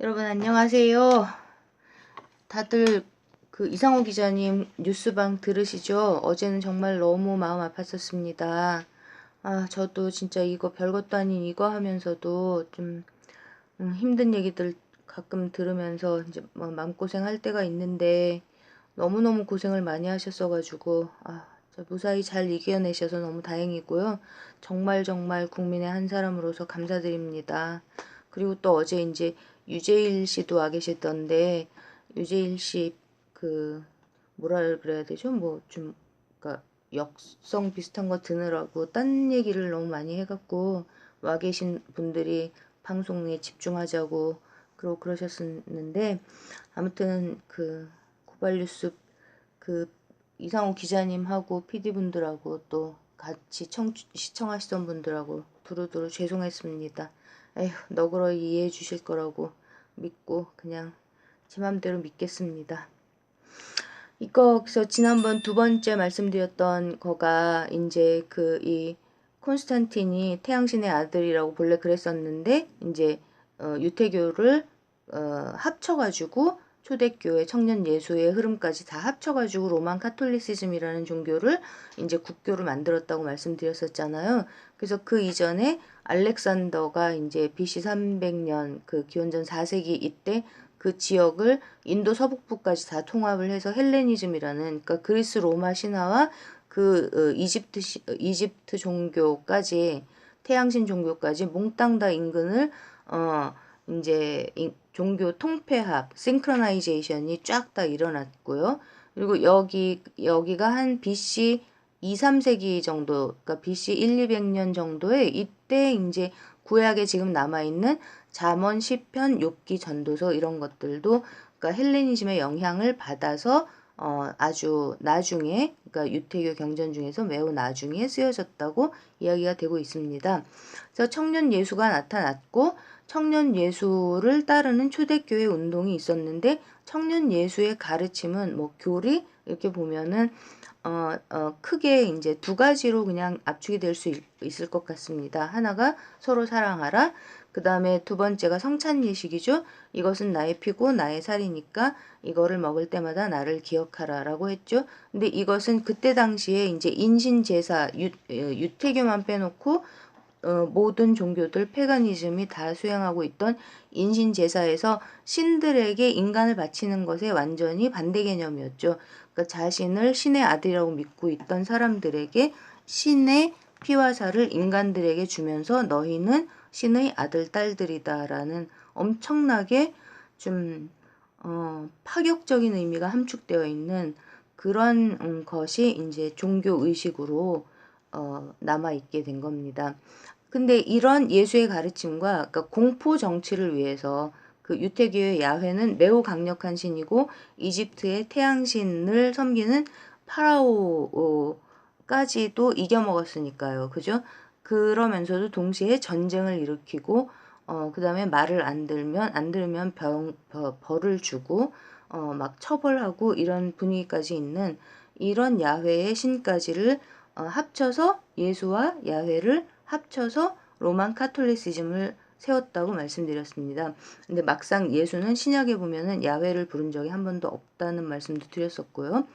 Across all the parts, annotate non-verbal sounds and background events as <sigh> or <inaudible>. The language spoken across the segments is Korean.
여러분 안녕하세요. 다들 그 이상호 기자님 뉴스방 들으시죠? 어제는 정말 너무 마음 아팠었습니다. 아, 저도 진짜 이거 별것도 아닌 이거 하면서도 좀 음, 힘든 얘기들 가끔 들으면서 이제 뭐 마음고생 할 때가 있는데 너무너무 고생을 많이 하셨어가지고 아, 저 무사히 잘 이겨내셔서 너무 다행이고요. 정말 정말 국민의 한 사람으로서 감사드립니다. 그리고 또 어제 이제 유재일 씨도 와 계셨던데 유재일 씨 그 뭐라 그래야 되죠? 뭐 좀 그러니까 역성 비슷한 거 드느라고 딴 얘기를 너무 많이 해갖고 와 계신 분들이 방송에 집중하자고 그러고 그러셨었는데 아무튼 그 고발뉴스 그 이상호 기자님하고 PD분들하고 또 같이 청, 시청하시던 분들하고 두루두루 죄송했습니다. 에휴 너그러이 이해해 주실 거라고 믿고 그냥 제 맘대로 믿겠습니다. 이거 그래서 지난번 두 번째 말씀드렸던 거가 이제 그 이 콘스탄틴이 태양신의 아들이라고 본래 그랬었는데 이제 어, 유태교를 어, 합쳐가지고 초대교회 청년 예수의 흐름까지 다 합쳐가지고 로만 카톨리시즘이라는 종교를 이제 국교를 만들었다고 말씀드렸었잖아요. 그래서 그 이전에 알렉산더가 이제 BC 300년 그 기원전 4세기 이때 그 지역을 인도 서북부까지 다 통합을 해서 헬레니즘이라는 그러니까 그리스 로마 신화와 그 어, 이집트 시, 어, 이집트 종교까지 태양신 종교까지 몽땅 다 인근을 어 이제 종교 통폐합, 싱크로나이제이션이 쫙 다 일어났고요. 그리고 여기 여기가 한 BC 2, 3세기 정도, 그러니까 BC 1, 200년 정도에 이때 이제 구약에 지금 남아 있는 잠언, 시편, 욥기, 전도서 이런 것들도 그러니까 헬레니즘의 영향을 받아서 어, 아주 나중에 그러니까 유태교 경전 중에서 매우 나중에 쓰여졌다고 이야기가 되고 있습니다. 그래서 청년 예수가 나타났고 청년 예수를 따르는 초대교회 운동이 있었는데 청년 예수의 가르침은 뭐 교리 이렇게 보면은 어, 어, 크게 이제 두 가지로 그냥 압축이 될 수 있을 것 같습니다. 하나가 서로 사랑하라. 그 다음에 두 번째가 성찬 예식이죠. 이것은 나의 피고 나의 살이니까 이거를 먹을 때마다 나를 기억하라라고 했죠. 근데 이것은 그때 당시에 이제 인신 제사 유, 어, 유태교만 빼놓고 어, 모든 종교들 페가니즘이 다 수행하고 있던 인신 제사에서 신들에게 인간을 바치는 것에 완전히 반대 개념이었죠. 그러니까 자신을 신의 아들이라고 믿고 있던 사람들에게 신의 피와 살을 인간들에게 주면서 너희는 신의 아들 딸들이다라는 엄청나게 좀 어, 파격적인 의미가 함축되어 있는 그런 음, 것이 이제 종교 의식으로 어, 남아 있게 된 겁니다. 근데 이런 예수의 가르침과 그러니까 공포 정치를 위해서 그 유태교의 야훼는 매우 강력한 신이고 이집트의 태양신을 섬기는 파라오까지도 이겨먹었으니까요. 그죠? 그러면서도 동시에 전쟁을 일으키고 어, 그 다음에 말을 안 들면 안 들으면 병, 벌을 주고 어, 막 처벌하고 이런 분위기까지 있는 이런 야훼의 신까지를 어, 합쳐서 예수와 야훼를 합쳐서 로만 카톨리시즘을 세웠다고 말씀드렸습니다. 근데 막상 예수는 신약에 보면은 야훼를 부른 적이 한 번도 없다는 말씀도 드렸었고요.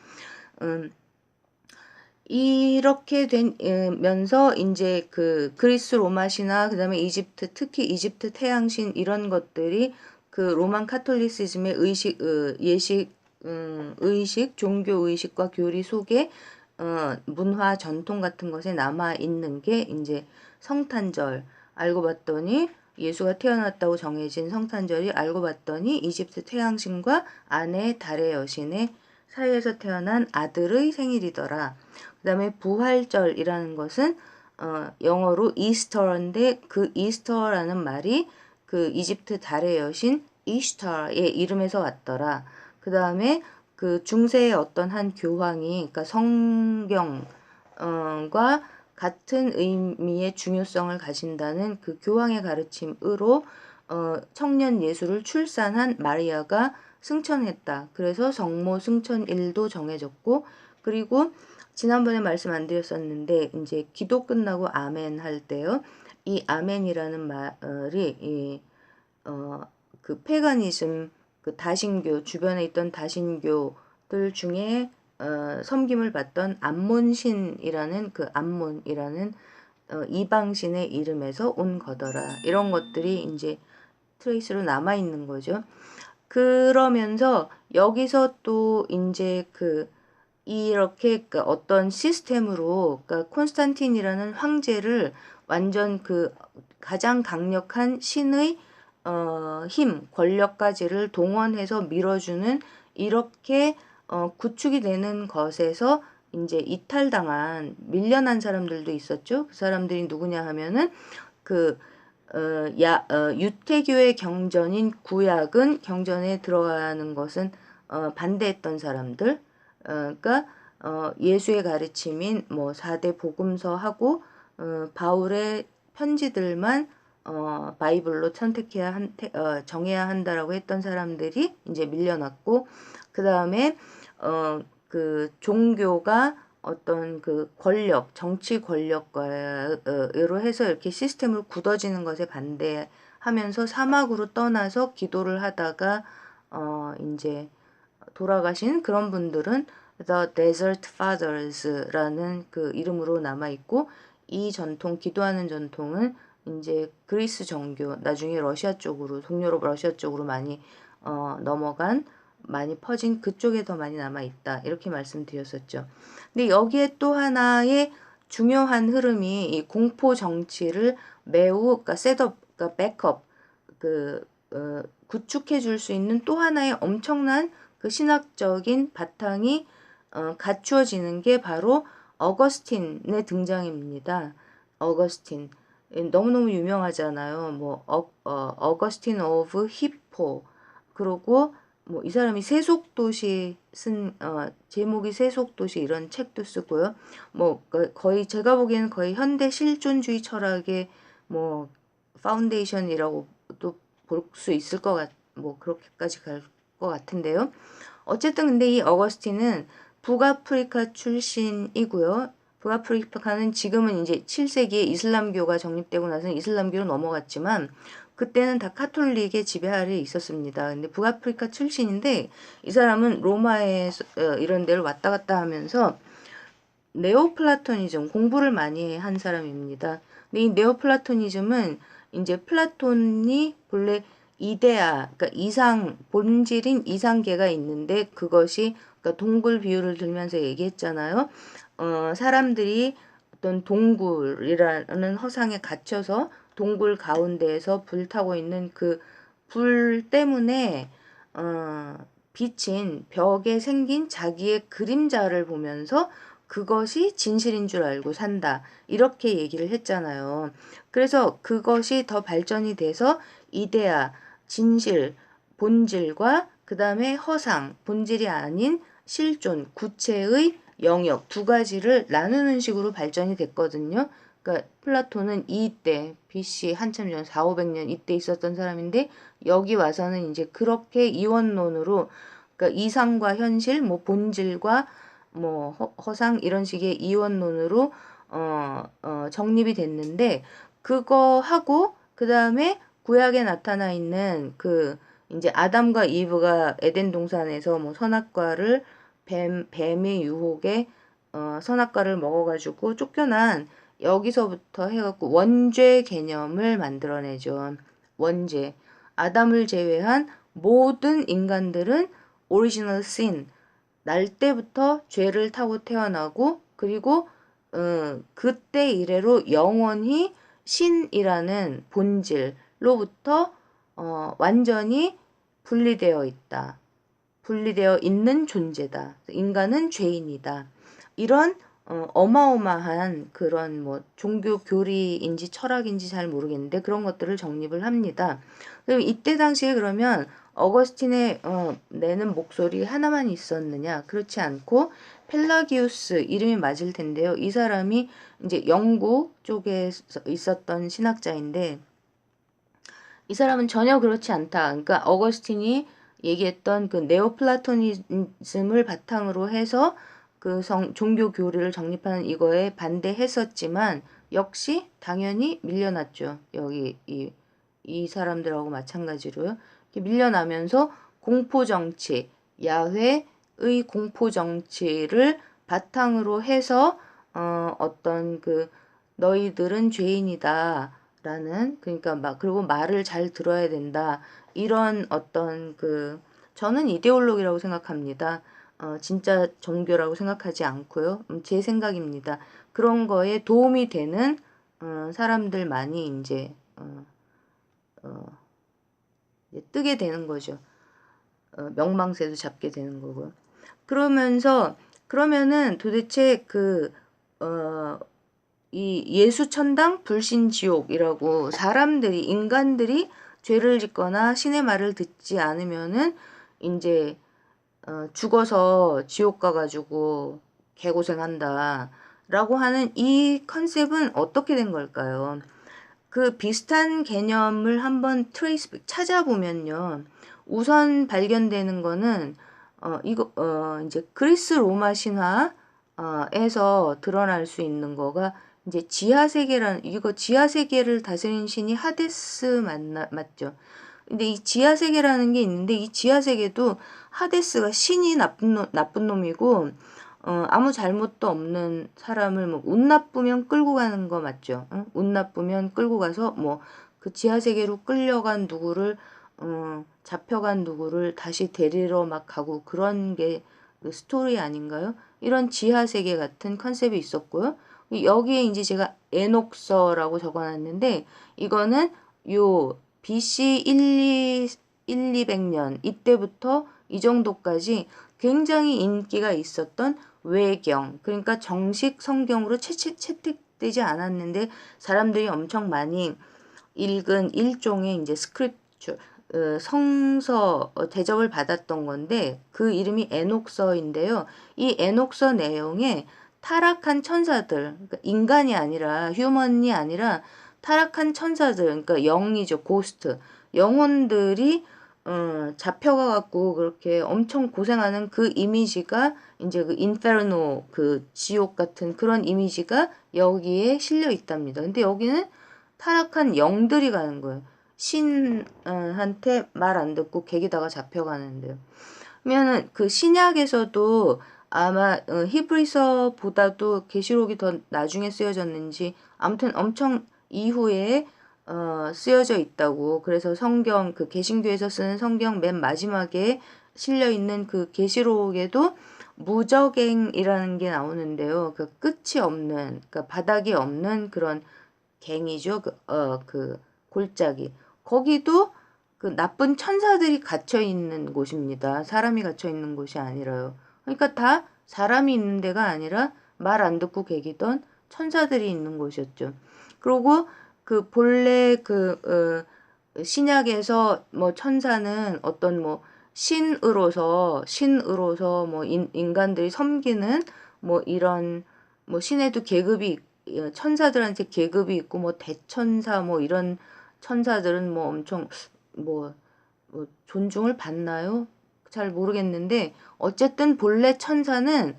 음, 이렇게 되면서 이제 그 그리스 로마 신화 그다음에 이집트 특히 이집트 태양신 이런 것들이 그 로만 카톨리시즘의 의식 예식 음, 의식 종교 의식과 교리 속에 어, 문화 전통 같은 것에 남아 있는 게 이제 성탄절 알고 봤더니 예수가 태어났다고 정해진 성탄절이 알고 봤더니 이집트 태양신과 아내 달의 여신의 사이에서 태어난 아들의 생일이더라. 그 다음에 부활절이라는 것은 어, 영어로 이스터인데 그 이스터라는 말이 그 이집트 달의 여신 이스터의 이름에서 왔더라. 그 다음에 그 중세의 어떤 한 교황이 그러니까 성경과 같은 의미의 중요성을 가진다는 그 교황의 가르침으로 어, 청년 예수를 출산한 마리아가 승천했다. 그래서 성모 승천일도 정해졌고 그리고 지난번에 말씀 안 드렸었는데 이제 기도 끝나고 아멘 할 때요. 이 아멘이라는 말이 이, 어, 그 페가니즘 그 다신교 주변에 있던 다신교들 중에 어, 섬김을 받던 암몬신이라는 그 암몬이라는 어, 이방신의 이름에서 온 거더라. 이런 것들이 이제 트레이스로 남아 있는 거죠. 그러면서 여기서 또 이제 그 이렇게 그 어떤 시스템으로 그러니까 콘스탄틴이라는 황제를 완전 그 가장 강력한 신의 어, 힘, 권력까지를 동원해서 밀어주는 이렇게 어, 구축이 되는 것에서 이제 이탈당한 밀려난 사람들도 있었죠. 그 사람들이 누구냐 하면은 그 어, 야, 어, 유태교의 경전인 구약은 경전에 들어가는 것은 어, 반대했던 사람들, 어, 그러니까 어, 예수의 가르침인 뭐 4대 복음서하고 어, 바울의 편지들만 어, 바이블로 선택해야 한, 어, 정해야 한다라고 했던 사람들이 이제 밀려났고 그 다음에 어, 그 종교가 어떤 그 권력, 정치 권력과로 해서 이렇게 시스템을 굳어지는 것에 반대하면서 사막으로 떠나서 기도를 하다가 어 이제 돌아가신 그런 분들은 The Desert Fathers라는 그 이름으로 남아 있고 이 전통 기도하는 전통은 이제 그리스 정교 나중에 러시아 쪽으로 동유럽 러시아 쪽으로 많이 어 넘어간 많이 퍼진 그쪽에 더 많이 남아 있다. 이렇게 말씀드렸었죠. 근데 여기에 또 하나의 중요한 흐름이 이 공포 정치를 매우 그러니까 셋업, 그러니까 백업 그 어, 구축해 줄 수 있는 또 하나의 엄청난 그 신학적인 바탕이 어, 갖추어지는 게 바로 어거스틴의 등장입니다. 어거스틴 너무너무 유명하잖아요. 뭐 어, 어, 어거스틴 오브 히포 그리고 뭐 이 사람이 세속도시 쓴 어, 제목이 세속도시 이런 책도 쓰고요. 뭐그 거의 제가 보기에는 거의 현대 실존주의 철학의 뭐 파운데이션이라고 또볼수 있을 것 같, 뭐 그렇게까지 갈 것 같은데요. 어쨌든 근데 이 어거스틴은 북아프리카 출신이고요. 북아프리카는 지금은 이제 7세기에 이슬람교가 정립되고 나서 이슬람교로 넘어갔지만 그때는 다 카톨릭의 지배 아래 있었습니다. 근데 북아프리카 출신인데 이 사람은 로마에 어, 이런 데를 왔다 갔다 하면서 네오플라토니즘 공부를 많이 한 사람입니다. 근데 이 네오플라토니즘은 이제 플라톤이 본래 이데아, 그러니까 이상 본질인 이상계가 있는데 그것이 그러니까 동굴 비유를 들면서 얘기했잖아요. 어, 사람들이 어떤 동굴이라는 허상에 갇혀서 동굴 가운데에서 불타고 있는 그 불 때문에 어, 비친 벽에 생긴 자기의 그림자를 보면서 그것이 진실인 줄 알고 산다. 이렇게 얘기를 했잖아요. 그래서 그것이 더 발전이 돼서 이데아, 진실, 본질과 그 다음에 허상, 본질이 아닌 실존, 구체의 영역 두 가지를 나누는 식으로 발전이 됐거든요. 그러니까 플라톤은 이때 BC 한참 전 4, 500년 이때 있었던 사람인데 여기 와서는 이제 그렇게 이원론으로 그러니까 이상과 현실, 뭐 본질과 뭐 허, 상 이런 식의 이원론으로 어, 어, 정립이 됐는데 그거 하고 그 다음에 구약에 나타나 있는 그 이제 아담과 이브가 에덴 동산에서 뭐 선악과를 뱀 뱀의 유혹에 어, 선악과를 먹어가지고 쫓겨난 여기서부터 해갖고 원죄 개념을 만들어내죠. 원죄. 아담을 제외한 모든 인간들은 오리지널 신. 날 때부터 죄를 타고 태어나고 그리고 어, 그때 이래로 영원히 신이라는 본질로부터 어, 완전히 분리되어 있다. 분리되어 있는 존재다. 인간은 죄인이다. 이런 어, 어마어마한 그런 뭐 종교 교리인지 철학인지 잘 모르겠는데 그런 것들을 정립을 합니다. 그럼 이때 당시에 그러면 어거스틴의 어, 내는 목소리 하나만 있었느냐? 그렇지 않고 펠라기우스 이름이 맞을 텐데요. 이 사람이 이제 영국 쪽에 있었던 신학자인데 이 사람은 전혀 그렇지 않다. 그러니까 어거스틴이 얘기했던 그 네오플라토니즘을 바탕으로 해서 그 성, 종교 교리를 정립하는 이거에 반대했었지만 역시 당연히 밀려났죠. 여기 이, 이 사람들하고 마찬가지로요. 밀려나면서 공포 정치, 야훼의 공포 정치를 바탕으로 해서 어, 어떤 그 너희들은 죄인이다 라는 그러니까 막 그리고 말을 잘 들어야 된다 이런 어떤 그 저는 이데올로기라고 생각합니다. 어, 진짜 종교라고 생각하지 않고요. 음, 제 생각입니다. 그런 거에 도움이 되는 어, 사람들만이 이제 어, 어, 뜨게 되는 거죠. 어, 명망새도 잡게 되는 거고요. 그러면서 그러면은 도대체 그 어, 이 예수천당 불신지옥이라고 사람들이 인간들이 죄를 짓거나 신의 말을 듣지 않으면은 이제 어, 죽어서 지옥 가가지고 개고생한다 라고 하는 이 컨셉은 어떻게 된 걸까요? 그 비슷한 개념을 한번 트레이스 찾아보면요. 우선 발견되는 거는 어 이거 어 이제 그리스 로마 신화에서 드러날 수 있는 거가 이제 지하 세계라는 이거 지하 세계를 다스린 신이 하데스 맞나 맞죠? 근데 이 지하 세계라는 게 있는데 이 지하 세계도 하데스가 신이 나쁜 놈, 나쁜 놈이고 어, 아무 잘못도 없는 사람을 뭐 운 나쁘면 끌고 가는 거 맞죠? 응? 운 나쁘면 끌고 가서 뭐 그 지하 세계로 끌려간 누구를 어, 잡혀간 누구를 다시 데리러 막 가고 그런 게 그 스토리 아닌가요? 이런 지하 세계 같은 컨셉이 있었고요. 여기에 이제 제가 에녹서라고 적어놨는데 이거는 요 BC 1, 2, 1, 200년 이때부터 이 정도까지 굉장히 인기가 있었던 외경 그러니까 정식 성경으로 채, 채택되지 않았는데 사람들이 엄청 많이 읽은 일종의 이제 스크립처 어, 성서 어, 대접을 받았던 건데 그 이름이 에녹서인데요. 이 에녹서 내용에 타락한 천사들 그러니까 인간이 아니라 휴먼이 아니라 타락한 천사들 그러니까 영이죠 고스트 영혼들이 어, 잡혀가 갖고 그렇게 엄청 고생하는 그 이미지가 이제 그 인페르노 그 지옥 같은 그런 이미지가 여기에 실려 있답니다. 근데 여기는 타락한 영들이 가는 거예요. 신한테 말 안 듣고 객기다가 잡혀가는데요. 그러면은 그 신약에서도 아마 어, 히브리서보다도 계시록이 더 나중에 쓰여졌는지 아무튼 엄청 이후에 어, 쓰여져 있다고. 그래서 성경 그 개신교에서 쓰는 성경 맨 마지막에 실려 있는 그 계시록에도 무적행이라는 게 나오는데요. 그 끝이 없는, 그러니까 바닥이 없는 그런 갱이죠. 그, 어, 그 골짜기. 거기도 그 나쁜 천사들이 갇혀 있는 곳입니다. 사람이 갇혀 있는 곳이 아니라요. 그러니까 다 사람이 있는 데가 아니라 말 안 듣고 계기던 천사들이 있는 곳이었죠. 그리고 그 본래 그 어, 신약에서 뭐 천사는 어떤 뭐 신으로서 신으로서 뭐 인, 인간들이 섬기는 뭐 이런 뭐 신에도 계급이 어, 천사들한테 계급이 있고 뭐 대천사 뭐 이런 천사들은 뭐 엄청 뭐, 뭐 존중을 받나요? 잘 모르겠는데 어쨌든 본래 천사는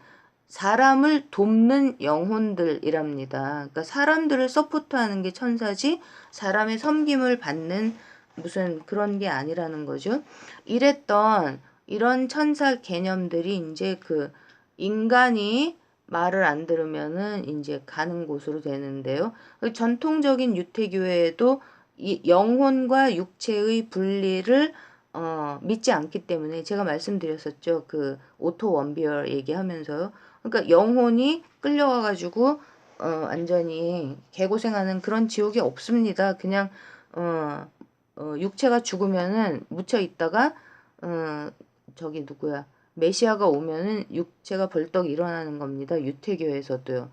사람을 돕는 영혼들이랍니다. 그러니까 사람들을 서포트하는 게 천사지 사람의 섬김을 받는 무슨 그런 게 아니라는 거죠. 이랬던 이런 천사 개념들이 이제 그 인간이 말을 안 들으면은 이제 가는 곳으로 되는데요. 그 전통적인 유태교회에도 이 영혼과 육체의 분리를 어, 믿지 않기 때문에 제가 말씀드렸었죠. 그 오토 원비어 얘기하면서요. 그러니까 영혼이 끌려가 가지고 어, 완전히 개고생하는 그런 지옥이 없습니다. 그냥 어, 어, 육체가 죽으면은 묻혀 있다가 어, 저기 누구야 메시아가 오면은 육체가 벌떡 일어나는 겁니다. 유태교에서도요.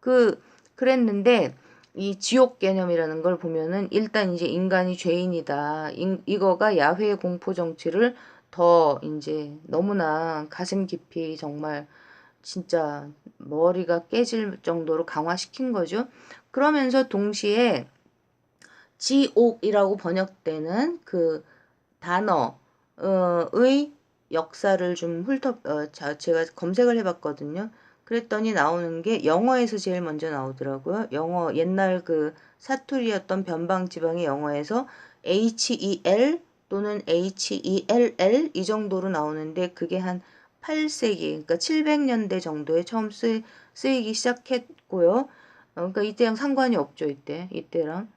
그 그랬는데 이 지옥 개념이라는 걸 보면은 일단 이제 인간이 죄인이다. 인, 이거가 야훼의 공포 정치를 더 이제 너무나 가슴 깊이 정말 진짜 머리가 깨질 정도로 강화시킨 거죠. 그러면서 동시에 지옥이라고 번역되는 그 단어의 역사를 좀 훑어 어, 제가 검색을 해봤거든요. 그랬더니 나오는 게 영어에서 제일 먼저 나오더라고요. 영어 옛날 그 사투리였던 변방 지방의 영어에서 H E L 또는 H-E-L-L 이 정도로 나오는데 그게 한 8세기, 그러니까 700년대 정도에 처음 쓰, 쓰이기 시작했고요. 어, 그러니까 이때랑 상관이 없죠, 이때. 이때랑.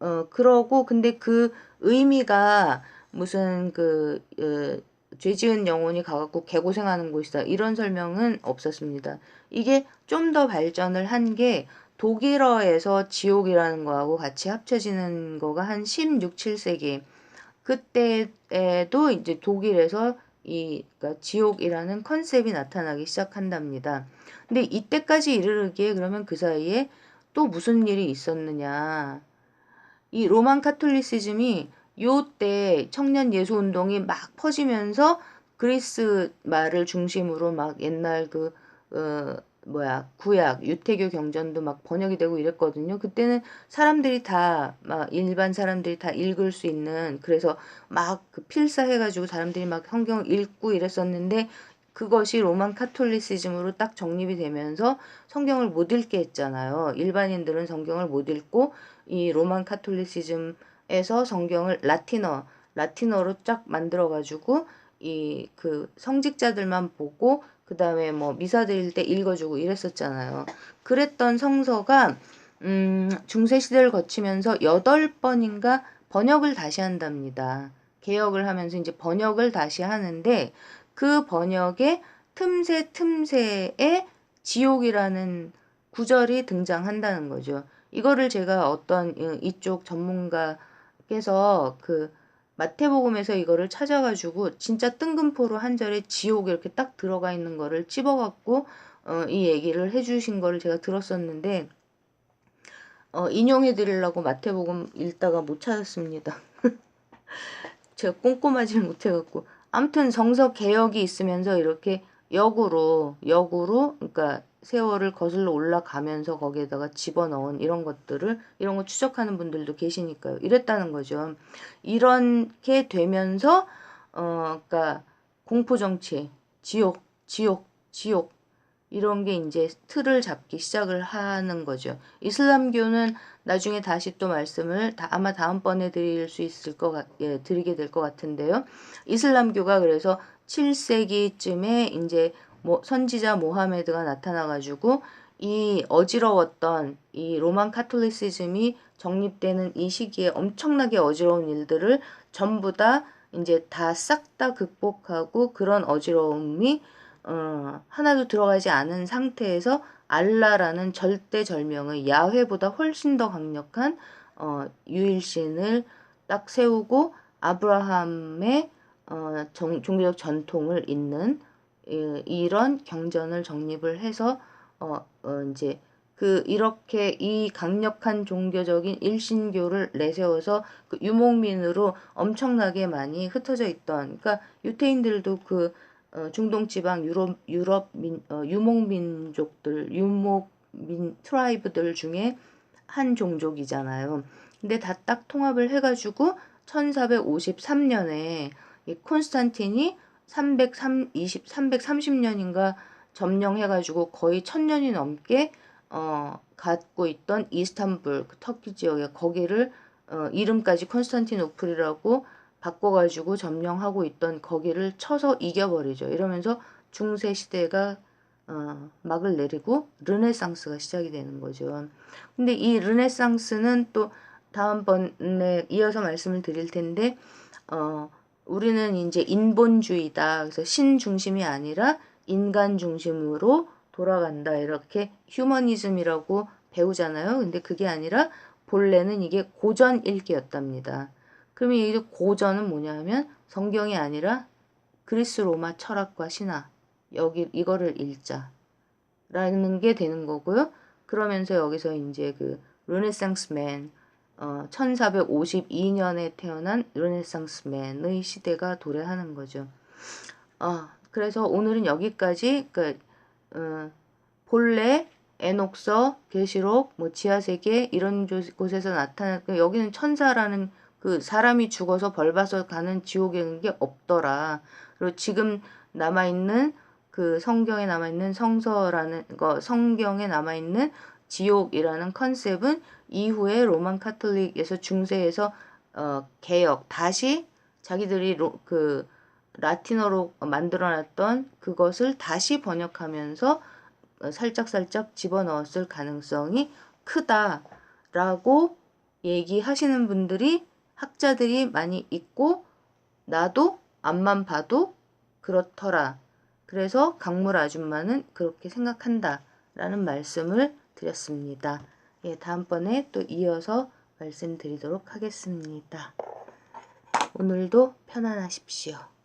어, 그러고, 근데 그 의미가 무슨 그, 어, 죄 지은 영혼이 가갖고 개고생하는 곳이다. 이런 설명은 없었습니다. 이게 좀 더 발전을 한 게 독일어에서 지옥이라는 거하고 같이 합쳐지는 거가 한 16, 7세기. 그때에도 이제 독일에서 이 그러니까 지옥이라는 컨셉이 나타나기 시작한답니다. 근데 이때까지 이르르기에 그러면 그 사이에 또 무슨 일이 있었느냐? 이 로만 카톨리시즘이 요때 청년 예수 운동이 막 퍼지면서 그리스 말을 중심으로 막 옛날 그 어, 뭐야 구약 유태교 경전도 막 번역이 되고 이랬거든요. 그때는 사람들이 다 막 일반 사람들이 다 읽을 수 있는 그래서 막 그 필사해가지고 사람들이 막 성경을 읽고 이랬었는데 그것이 로만 카톨리시즘으로 딱 정립이 되면서 성경을 못 읽게 했잖아요. 일반인들은 성경을 못 읽고 이 로만 카톨리시즘 에서 성경을 라틴어 라틴어로 쫙 만들어 가지고 이 그 성직자들만 보고 그 다음에 뭐 미사 드릴 때 읽어주고 이랬었잖아요. 그랬던 성서가 음, 중세 시대를 거치면서 여덟 번인가 번역을 다시 한답니다. 개혁을 하면서 이제 번역을 다시 하는데 그 번역에 틈새 틈새에 지옥이라는 구절이 등장한다는 거죠. 이거를 제가 어떤 이쪽 전문가 께서 그 마태복음에서 이거를 찾아가지고 진짜 뜬금포로 한 절에 지옥 이렇게 딱 들어가 있는 거를 찝어갖고 어, 이 얘기를 해주신 거를 제가 들었었는데 어, 인용해 드리려고 마태복음 읽다가 못 찾았습니다. <laughs> 제가 꼼꼼하지 못해갖고 아무튼 성서 개혁이 있으면서 이렇게 역으로 역으로 그러니까 세월을 거슬러 올라가면서 거기에다가 집어넣은 이런 것들을 이런 거 추적하는 분들도 계시니까요. 이랬다는 거죠. 이렇게 되면서 어 그러니까 공포 정치, 지옥, 지옥, 지옥 이런 게 이제 틀을 잡기 시작을 하는 거죠. 이슬람교는 나중에 다시 또 말씀을 다, 아마 다음번에 드릴 수 있을 것 같, 예, 드리게 될 것 같은데요. 이슬람교가 그래서 7세기쯤에 이제 뭐 선지자 모하메드가 나타나가지고 이 어지러웠던 이 로만 카톨리시즘이 정립되는 이 시기에 엄청나게 어지러운 일들을 전부 다 이제 다싹다 극복하고 그런 어지러움이 어, 하나도 들어가지 않은 상태에서 알라라는 절대절명의 야훼보다 훨씬 더 강력한 어, 유일신을 딱 세우고 아브라함의 어, 정, 종교적 전통을 잇는 이런 경전을 정립을 해서 어, 어 이제 그 이렇게 이 강력한 종교적인 일신교를 내세워서 그 유목민으로 엄청나게 많이 흩어져 있던 그러니까 유태인들도 그 어, 중동 지방 유럽 유럽 민 어, 유목 민족들 유목 민 트라이브들 중에 한 종족이잖아요. 근데 다 딱 통합을 해가지고 1453년에 이 콘스탄틴이 320, 330년인가 점령해가지고 거의 천년이 넘게 어, 갖고 있던 이스탄불 그 터키 지역에 거기를 어, 이름까지 콘스탄티노플이라고 바꿔가지고 점령하고 있던 거기를 쳐서 이겨버리죠. 이러면서 중세 시대가 어, 막을 내리고 르네상스가 시작이 되는 거죠. 근데 이 르네상스는 또 다음번에 이어서 말씀을 드릴 텐데 어, 우리는 이제 인본주의다. 그래서 신 중심이 아니라 인간 중심으로 돌아간다. 이렇게 휴머니즘이라고 배우잖아요. 근데 그게 아니라 본래는 이게 고전 읽기였답니다. 그러면 이 고전은 뭐냐 하면 성경이 아니라 그리스 로마 철학과 신화 여기 이거를 읽자 라는 게 되는 거고요. 그러면서 여기서 이제 그 르네상스맨 어, 1452년에 태어난 르네상스맨의 시대가 도래하는 거죠. 어, 그래서 오늘은 여기까지 그 어, 본래 에녹서, 계시록, 뭐 지하세계 이런 곳에서 나타나 그 여기는 천사라는 그 사람이 죽어서 벌 받아 가는 지옥이라는 게 없더라. 그리고 지금 남아 있는 그 성경에 남아 있는 성서라는 거 성경에 남아 있는 지옥이라는 컨셉은 이후에 로만 카톨릭에서 중세에서 어, 개혁 다시 자기들이 로, 그 라틴어로 만들어놨던 그것을 다시 번역하면서 살짝살짝 집어넣었을 가능성이 크다라고 얘기하시는 분들이 학자들이 많이 있고 나도 앞만 봐도 그렇더라. 그래서 강물 아줌마는 그렇게 생각한다. 라는 말씀을 드렸습니다. 예, 다음번에 또 이어서 말씀드리도록 하겠습니다. 오늘도 편안하십시오.